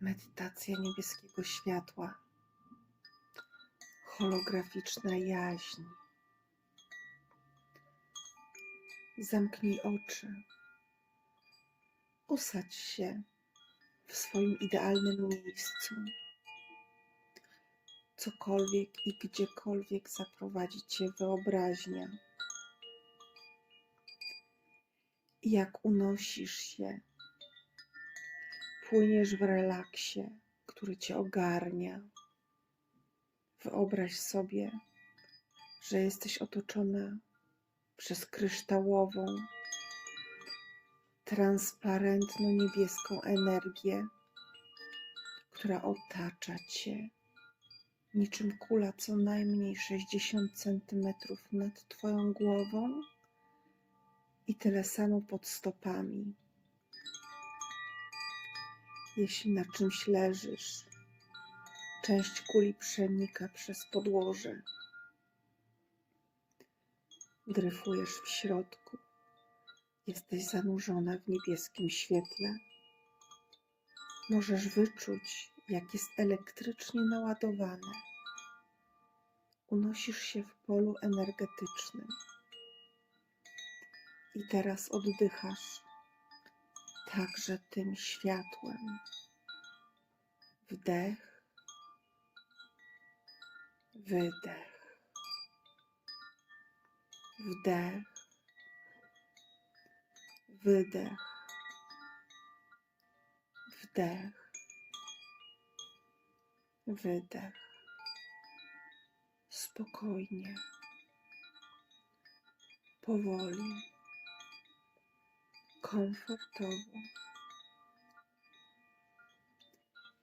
Medytacja niebieskiego światła. Holograficzna jaźń. Zamknij oczy. Usadź się w swoim idealnym miejscu. Cokolwiek i gdziekolwiek zaprowadzi cię wyobraźnia. Jak unosisz się, płyniesz w relaksie, który cię ogarnia. Wyobraź sobie, że jesteś otoczona przez kryształową, transparentno-niebieską energię, która otacza cię niczym kula co najmniej 60 centymetrów nad twoją głową i tyle samo pod stopami. Jeśli na czymś leżysz, część kuli przenika przez podłoże. Dryfujesz w środku. Jesteś zanurzona w niebieskim świetle. Możesz wyczuć, jak jest elektrycznie naładowane. Unosisz się w polu energetycznym. I teraz oddychasz także tym światłem. Wdech, wydech, wdech, wydech, wdech, wydech. Spokojnie, powoli, komfortowo.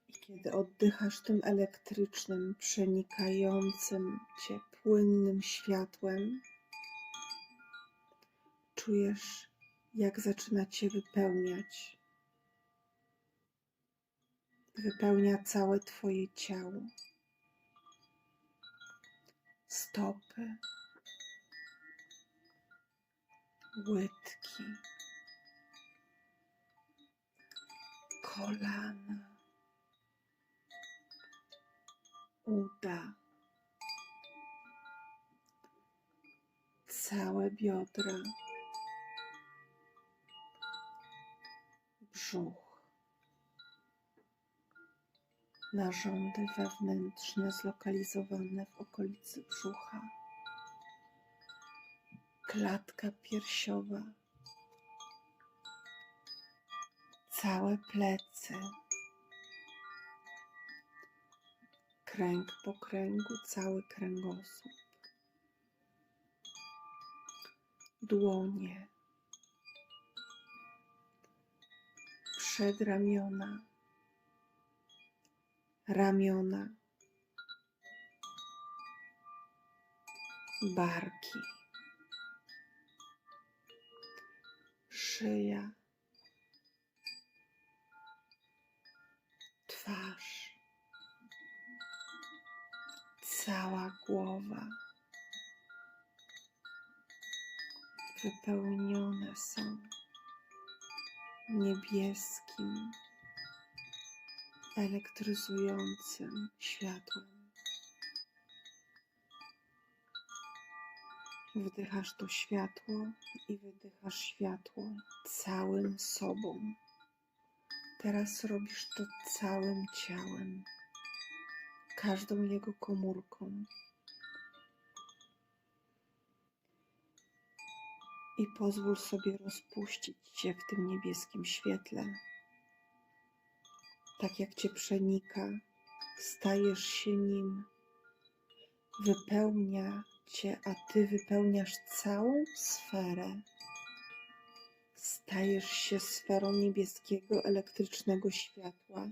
I kiedy oddychasz tym elektrycznym, przenikającym cię płynnym światłem, czujesz, jak zaczyna cię wypełniać. Wypełnia całe twoje ciało. Stopy, łydki, kolana, uda, całe biodra, brzuch, narządy wewnętrzne zlokalizowane w okolicy brzucha, klatka piersiowa, całe plecy, kręg po kręgu, cały kręgosłup, dłonie, przedramiona, ramiona, barki, szyja, twarz, cała głowa. Wypełnione są niebieskim, elektryzującym światłem. Wdychasz to światło i wydychasz światło całym sobą. Teraz robisz to całym ciałem, każdą jego komórką. I pozwól sobie rozpuścić się w tym niebieskim świetle. Tak jak cię przenika, stajesz się nim, wypełnia cię, a ty wypełniasz całą sferę. Stajesz się sferą niebieskiego, elektrycznego światła,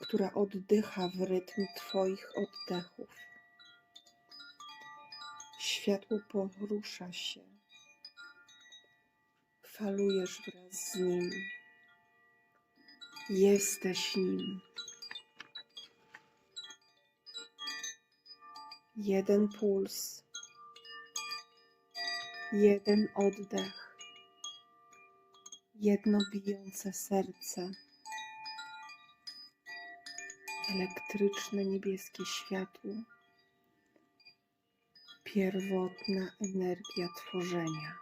która oddycha w rytm Twoich oddechów. Światło porusza się, falujesz wraz z nim, jesteś nim. Jeden puls, jeden oddech jedno bijące serce. elektryczne niebieskie światło, pierwotna energia tworzenia.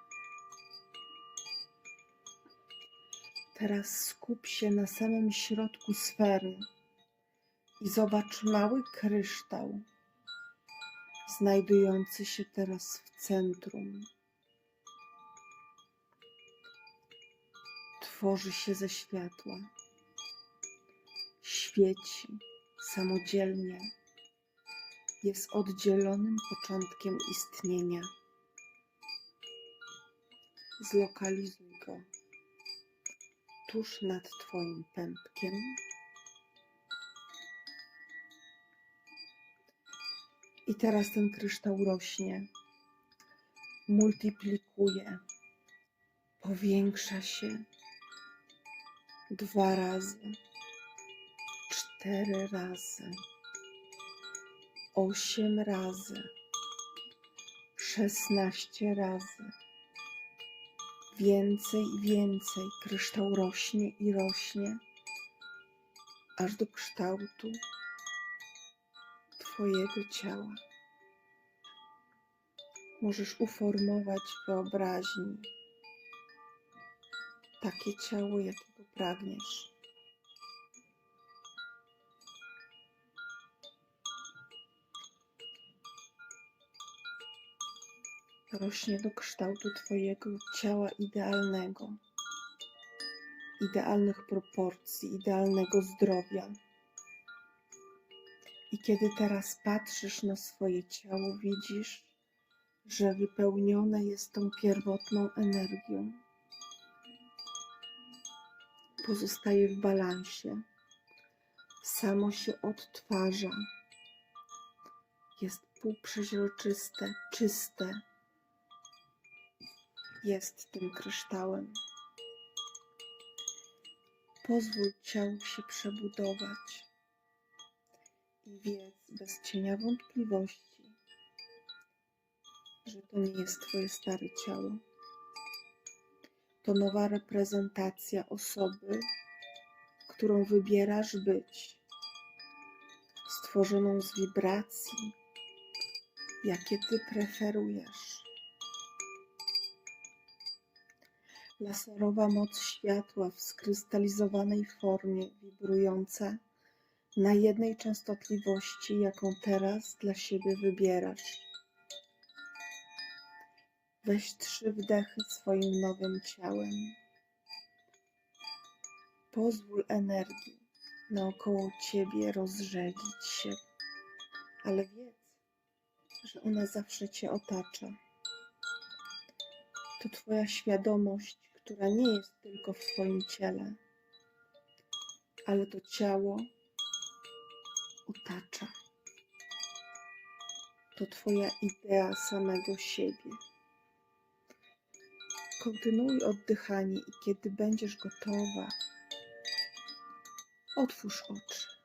Teraz skup się na samym środku sfery i zobacz mały kryształ, znajdujący się teraz w centrum. Tworzy się ze światła, świeci samodzielnie, jest oddzielonym początkiem istnienia. Zlokalizuj go. Tuż nad Twoim pępkiem. I teraz ten kryształ rośnie, multiplikuje, powiększa się dwa razy, cztery razy, osiem razy, szesnaście razy. Więcej i więcej. Kryształ rośnie i rośnie, aż do kształtu Twojego ciała. Możesz uformować wyobraźni. Takie ciało, jakiego pragniesz. Rośnie do kształtu Twojego ciała idealnego, idealnych proporcji, idealnego zdrowia. I kiedy teraz patrzysz na swoje ciało, widzisz, że wypełnione jest tą pierwotną energią. Pozostaje w balansie, samo się odtwarza, jest półprzeźroczyste, czyste, jest tym kryształem. Pozwól ciału się przebudować i wiedz bez cienia wątpliwości, że to nie jest Twoje stare ciało. To nowa reprezentacja osoby, którą wybierasz być, stworzoną z wibracji, jakie Ty preferujesz. Laserowa moc światła w skrystalizowanej formie, wibrująca na jednej częstotliwości, jaką teraz dla siebie wybierasz. Weź trzy wdechy swoim nowym ciałem. Pozwól energii naokoło ciebie rozrzedzić się, ale wiedz, że ona zawsze cię otacza. To Twoja świadomość, która nie jest tylko w Twoim ciele, ale to ciało otacza. To Twoja idea samego siebie. Kontynuuj oddychanie i kiedy będziesz gotowa, otwórz oczy.